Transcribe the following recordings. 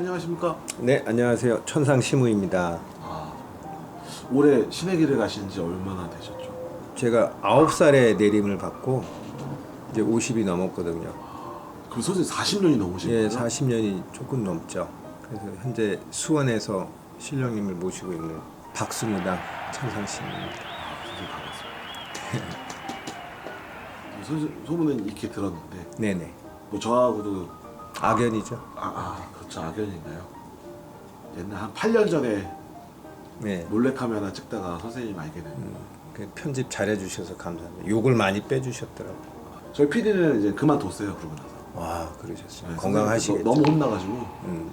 안녕하십니까? 네, 안녕하세요. 천상 시무입니다. 아, 올해 신의 길을 가신 지 얼마나 되셨죠? 제가 9살에 내림을 받고 이제 50이 넘었거든요. 그럼 선생님 40년이 넘으신 예, 거예요? 40년이 조금 넘죠. 그래서 현재 수원에서 신령님을 모시고 있는 박수무당 천상 시무입니다. 아, 선생님 반갑습니다. 선생님 소문은 익히 들었는데 네, 네. 뭐 저하고도 악연이죠. 아, 아 그렇죠 악연인가요? 옛날 한 8년 전에 네. 몰래카메라 찍다가 선생님 알게 된 음, 그 편집 잘해 주셔서 감사합니다. 욕을 많이 빼 주셨더라고요. 저희 PD는 이제 그만뒀어요 그러고 나서 와, 그러셨어요. 네, 건강하시겠죠. 너- 너무 혼나가지고 음,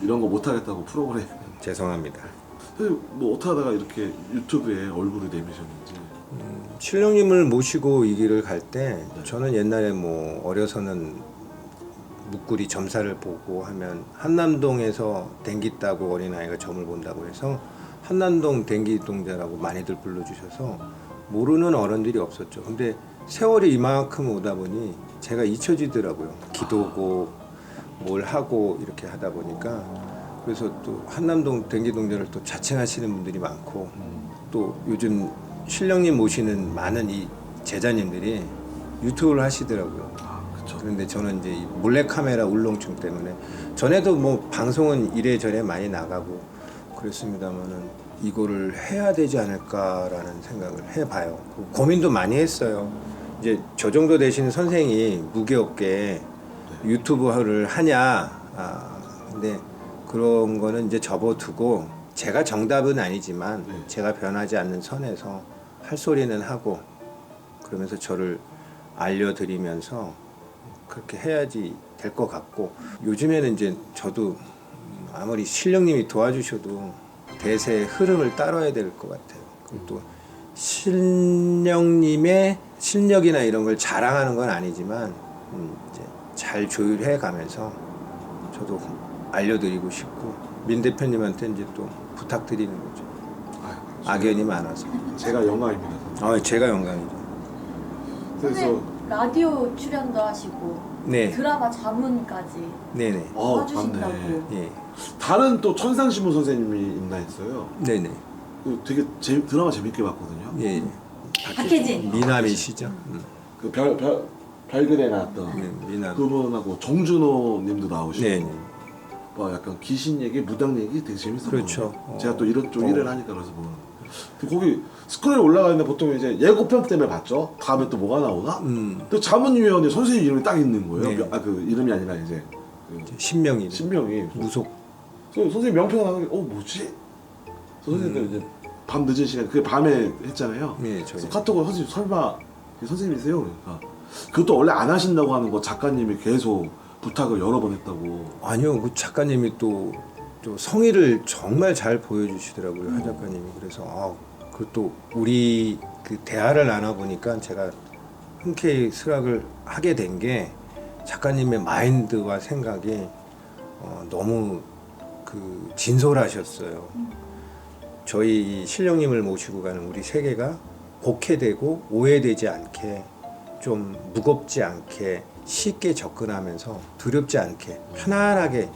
이런 거 못하겠다고 프로그램 죄송합니다. 선생님 뭐 어떻게 하다가 이렇게 유튜브에 얼굴을 내미셨는지 신령님을 모시고 이 길을 갈 때 저는 옛날에 뭐 어려서는 묵구리 점사를 보고 하면 한남동에서 댕기 따고 어린아이가 점을 본다고 해서 한남동 댕기 동자라고 많이들 불러주셔서 모르는 어른들이 없었죠. 근데 세월이 이만큼 오다 보니 제가 잊혀지더라고요. 기도고 뭘 하고 이렇게 하다 보니까 그래서 또 한남동 댕기 동자를 또 자칭하시는 분들이 많고 또 요즘 신령님 모시는 많은 이 제자님들이 유튜브를 하시더라고요. 아 그쵸 그런데 저는 이제 이 몰래카메라 울렁증 때문에 전에도 뭐 방송은 이래저래 많이 나가고 그랬습니다만은 이거를 해야 되지 않을까라는 생각을 해봐요. 그 고민도 많이 했어요. 이제 저 정도 되시는 선생이 무게없게 유튜브를 하냐. 아, 근데 그런 거는 이제 접어두고 제가 정답은 아니지만 네. 제가 변하지 않는 선에서 할 소리는 하고 그러면서 저를 알려드리면서 그렇게 해야지 될 것 같고 요즘에는 이제 저도 음, 아무리 신령님이 도와주셔도 대세의 흐름을 따라야 될 것 같아요. 그리고 또 신령님의 실력이나 이런 걸 자랑하는 건 아니지만 음, 이제 잘 조율해 가면서 저도 알려드리고 싶고 민 대표님한테 이제 또 부탁드리는 거죠. 아유, 악연이 많아서. 제가 영광입니다 아, 제가 영광이죠. 그래서 라디오 출연도 하시고 네, 드라마 자문까지 네네, 어 해주신다고. 맞네 예, 다른 또 천상신문 선생님이 있나 했어요 네네, 그 되게 재, 드라마 재밌게 봤거든요 예. 예. 박혜진. 미남이시죠? 음, 그 별, 별, 별글에 나왔던 네, 미남. 그분하고 정준호 님도 나오시고 네, 네. 뭐 약간 귀신 얘기, 무당 얘기 되게 재밌었거든요 그렇죠. 제가 또 이런 쪽 어. 일을 하니까 그래서 보는 그 거기 스크롤에 올라가는데 보통 이제 예고편 때문에 봤죠 다음에 또 뭐가 나오나? 음, 또 자문위원회 선생님 이름이 딱 있는 거예요 네. 아 그 이름이 아니라 이제 그 신명이 신명이 무속. 선- 선생님 명패가 나오는 게어 뭐지? 선생님들 음. 이제 밤 늦은 시간 그게 밤에 했잖아요. 네, 그래서 저희. 카톡을 선생님 설마 선생님이세요? 그러니까 그것도 원래 안 하신다고 하는 거 작가님이 계속 부탁을 여러 번 했다고. 아니요, 그 작가님이 또, 또 성의를 정말 잘 보여주시더라고요, 하 작가님이. 그래서 아, 그또 우리 그 대화를 나눠 보니까 제가 흔쾌히 수락을 하게 된 게 작가님의 마인드와 생각이 어, 너무 그 진솔하셨어요. 저희 이 신령님을 모시고 가는 우리 세계가 복해되고 오해되지 않게 좀 무겁지 않게 쉽게 접근하면서 두렵지 않게 편안하게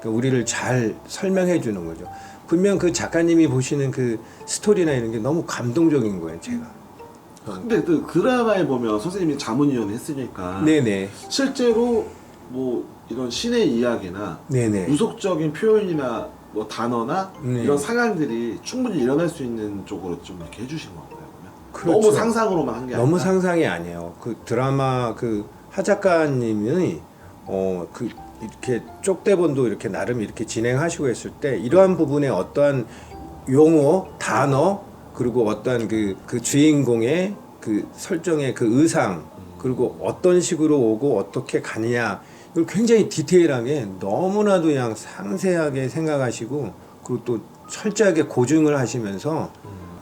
그 우리를 잘 설명해 주는 거죠. 분명 그 작가님이 보시는 그 스토리나 이런 게 너무 감동적인 거예요, 제가. 근데 그 드라마에 보면 선생님이 자문위원 했으니까 네네, 실제로 뭐 이런 신의 이야기나 네네. 무속적인 표현이나 뭐 단어나 네. 이런 상황들이 충분히 일어날 수 있는 쪽으로 좀 이렇게 해주신 건가요? 그렇죠. 너무 상상으로만 한 게 아니라 너무 상상이 아니에요. 그 드라마 그 하 작가님이 어그 이렇게 쪽대본도 이렇게 나름 이렇게 진행하시고 했을 때 이러한 부분에 어떠한 용어, 단어 그리고 어떠한 그, 그 주인공의 그 설정의 그 의상 그리고 어떤 식으로 오고 어떻게 가느냐 이걸 굉장히 디테일하게 너무나도 그냥 상세하게 생각하시고 그리고 또 철저하게 고증을 하시면서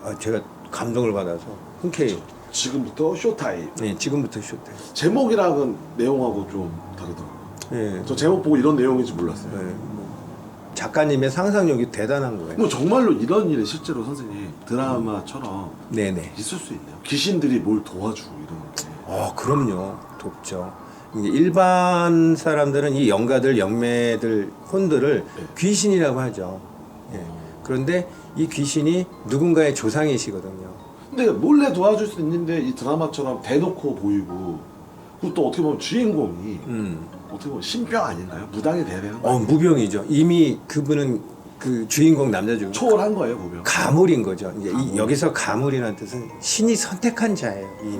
아, 제가 감동을 받아서 흔쾌히 지금부터 쇼타임 네, 지금부터 쇼타임. 제목이랑은 내용하고 좀 다르더라고요. 예. 저 제목 보고 이런 내용인지 몰랐어요. 네, 뭐 작가님의 상상력이 대단한 거예요. 뭐 정말로 이런 일이 실제로 선생님 드라마처럼 네네. 있을 수 있네요. 귀신들이 뭘 도와주고 이런 게. 어, 그럼요. 돕죠. 일반 사람들은 이 영가들, 영매들, 혼들을 네. 귀신이라고 하죠. 예. 그런데 이 귀신이 누군가의 조상이시거든요. 근데 몰래 도와줄 수 있는데 이 드라마처럼 대놓고 보이고 그리고 또 어떻게 보면 주인공이 음. 어떻게 보면 신병 아닌가요? 무당이 돼야 되는 거 어? 무병이죠. 이미 그분은 그 주인공 남자 주인공 초월한 거예요 보면. 가물인 거죠. 이제 이- 가물. 여기서 가물이라는 뜻은 신이 선택한 자예요, 이미.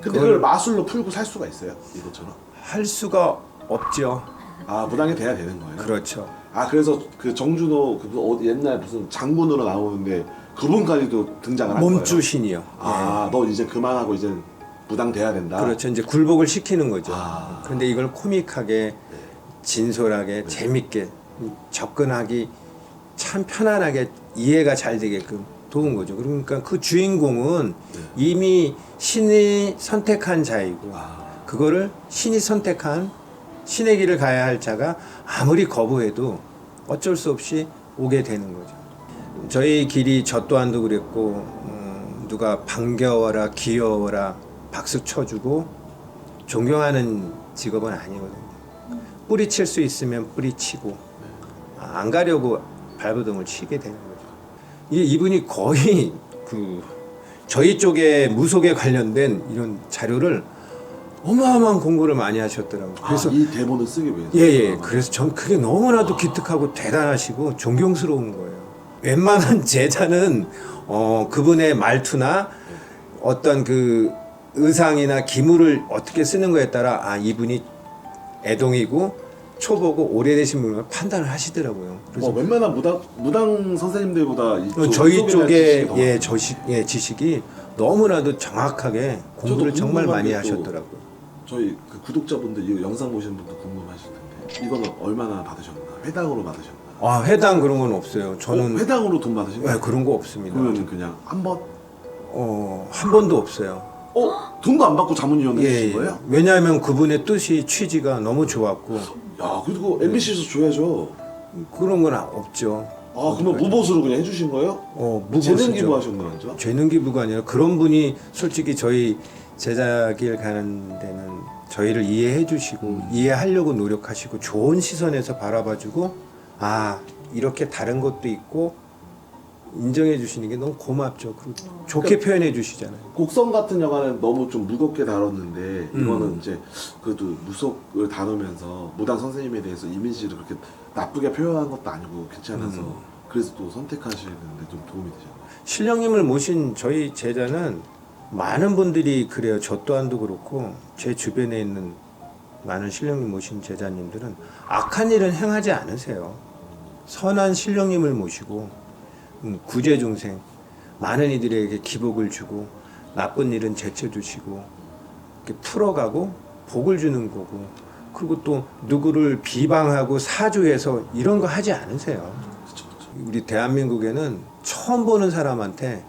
근데 그걸 마술로 풀고 살 수가 있어요 이것처럼. 할 수가 없죠. 아 무당이 돼야 되는 거예요. 그렇죠. 아 그래서 그 정준호 그 어디 옛날 무슨 장군으로 나오는데 그분까지도 등장을 한 거예요. 몸주 신이요. 아너 이제 그만하고 이제 무당 돼야 된다. 예. 그렇죠. 이제 굴복을 시키는 거죠. 아. 그런데 이걸 코믹하게, 진솔하게, 재밌게 접근하기 참 편안하게 이해가 잘 되게끔 도운 거죠. 그러니까 그 주인공은 네. 이미 신이 선택한 자이고 아, 그거를 신이 선택한 신의 길을 가야 할 자가 아무리 거부해도 어쩔 수 없이 오게 되는 거죠. 저희 길이 저 또한도 그랬고 음, 누가 반겨워라 귀여워라 박수 쳐주고 존경하는 직업은 아니거든요. 뿌리칠 수 있으면 뿌리치고 아, 안 가려고 발버둥을 치게 되는 거죠. 이 이분이 거의 그 저희 쪽에 무속에 관련된 이런 자료를 어마어마한 공부를 많이 하셨더라고요. 그래서 아, 이 대본을 쓰기 위해서. 예예. 그래서 전 그게 너무나도 기특하고 대단하시고 존경스러운 거예요. 웬만한 제자는 어 그분의 말투나 어떤 그 의상이나 기물을 어떻게 쓰는 거에 따라 아 이분이 애동이고 초보고 오래되신 분을 판단을 하시더라고요. 그래서 뭐 웬만한 무당 무당 선생님들보다 이쪽 저희 쪽에 예. 저식 예 지식이 너무나도 정확하게 공부를 정말 많이 하셨더라고요. 저희 그 구독자분들 이 영상 보시는 분들 궁금하실 텐데 이거는 얼마나 받으셨나? 회당으로 받으셨나? 아 회당 그런 건 없어요. 어, 저는 회당으로 돈 받으신 예, 거예요? 그런 거 없습니다. 그러면 그냥 한 번? 어, 한 번도 없어요. 어? 돈도 안 받고 자문위원회 예, 되신 예. 거예요? 왜냐하면 그분의 뜻이 취지가 너무 좋았고 야 그리고 MBC에서 줘야죠. 그런 건 없죠. 아 그러면 무보수로 그냥 해주신 거예요? 어, 재능 무보수죠. 기부하셨나 먼저? 재능 기부가 아니라 그런 분이 솔직히 저희 제자길 가는 데는 저희를 이해해 주시고 이해하려고 노력하시고 좋은 시선에서 바라봐 주고 아 이렇게 다른 것도 있고 인정해 주시는 게 너무 고맙죠. 그리고 좋게 표현해 주시잖아요. 곡성 같은 영화는 너무 좀 무겁게 다뤘는데 음. 이거는 이제 그래도 무속을 다루면서 무당 선생님에 대해서 이미지를 그렇게 나쁘게 표현한 것도 아니고 괜찮아서 음. 그래서 또 선택하시는데 좀 도움이 되잖아요. 신령님을 모신 저희 제자는 많은 분들이 그래요. 저 또한도 그렇고 제 주변에 있는 많은 신령님 모신 제자님들은 악한 일은 행하지 않으세요. 선한 신령님을 모시고 음, 구제 중생 많은 이들에게 기복을 주고 나쁜 일은 제쳐주시고 풀어가고 복을 주는 거고 그리고 또 누구를 비방하고 사주해서 이런 거 하지 않으세요. 우리 대한민국에는 처음 보는 사람한테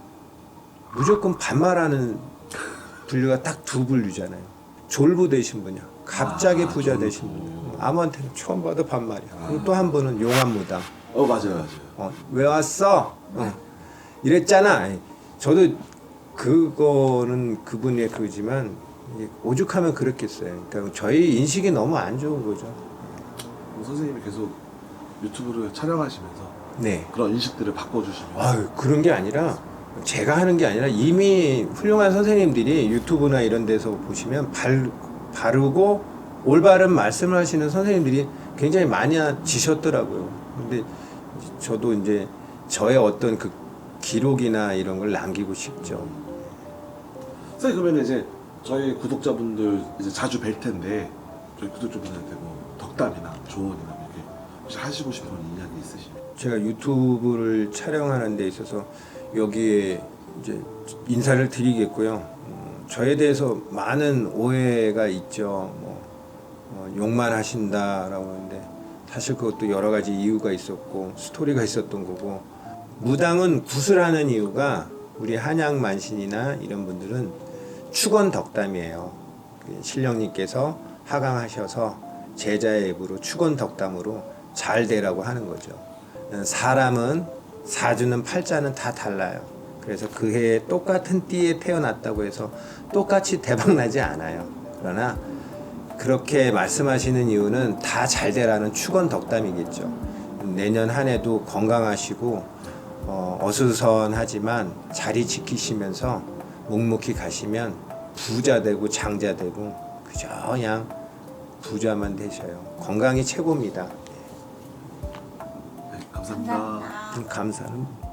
무조건 반말하는 분류가 딱 두 분류잖아요. 졸부 되신 분이야. 갑자기 아, 부자 졸부. 되신 분. 아무한테는 처음 봐도 반말이야. 그리고 또 한 분은 용암무당. 어 맞아요 맞아요. 어, 왜 왔어? 어, 이랬잖아. 저도 그거는 그분의 그지만 오죽하면 그렇겠어요. 그러니까 저희 인식이 너무 안 좋은 거죠. 뭐 선생님이 계속 유튜브를 촬영하시면서 네. 그런 인식들을 바꿔주시면 아유 그런 게 아니라 제가 하는 게 아니라 이미 훌륭한 선생님들이 유튜브나 이런 데서 보시면 발, 바르고 올바른 말씀을 하시는 선생님들이 굉장히 많이 지셨더라고요. 근데 저도 이제 저의 어떤 그 기록이나 이런 걸 남기고 싶죠. 선생님 그러면 이제 저희 구독자분들 이제 자주 뵐 텐데 저희 구독자분들한테 뭐 덕담이나 조언이나 뭐 이렇게 혹시 하시고 싶은 이야기 있으시면 제가 유튜브를 촬영하는 데 있어서 여기에 이제 인사를 드리겠고요. 음, 저에 대해서 많은 오해가 있죠. 뭐 어, 욕만 하신다라고 하는데 사실 그것도 여러 가지 이유가 있었고 스토리가 있었던 거고 무당은 구슬하는 이유가 우리 한양 만신이나 이런 분들은 축원 덕담이에요. 그 신령님께서 하강하셔서 제자의 입으로 축원 덕담으로 잘 되라고 하는 거죠. 사람은 사주는 팔자는 다 달라요. 그래서 그 해에 똑같은 띠에 태어났다고 해서 똑같이 대박 나지 않아요. 그러나 그렇게 말씀하시는 이유는 다 잘 되라는 축원 덕담이겠죠. 내년 한 해도 건강하시고 어, 어수선하지만 자리 지키시면서 묵묵히 가시면 부자 되고 장자 되고 그저 그냥 부자만 되셔요. 건강이 최고입니다. 네, 감사합니다. 감사합니다. 감사는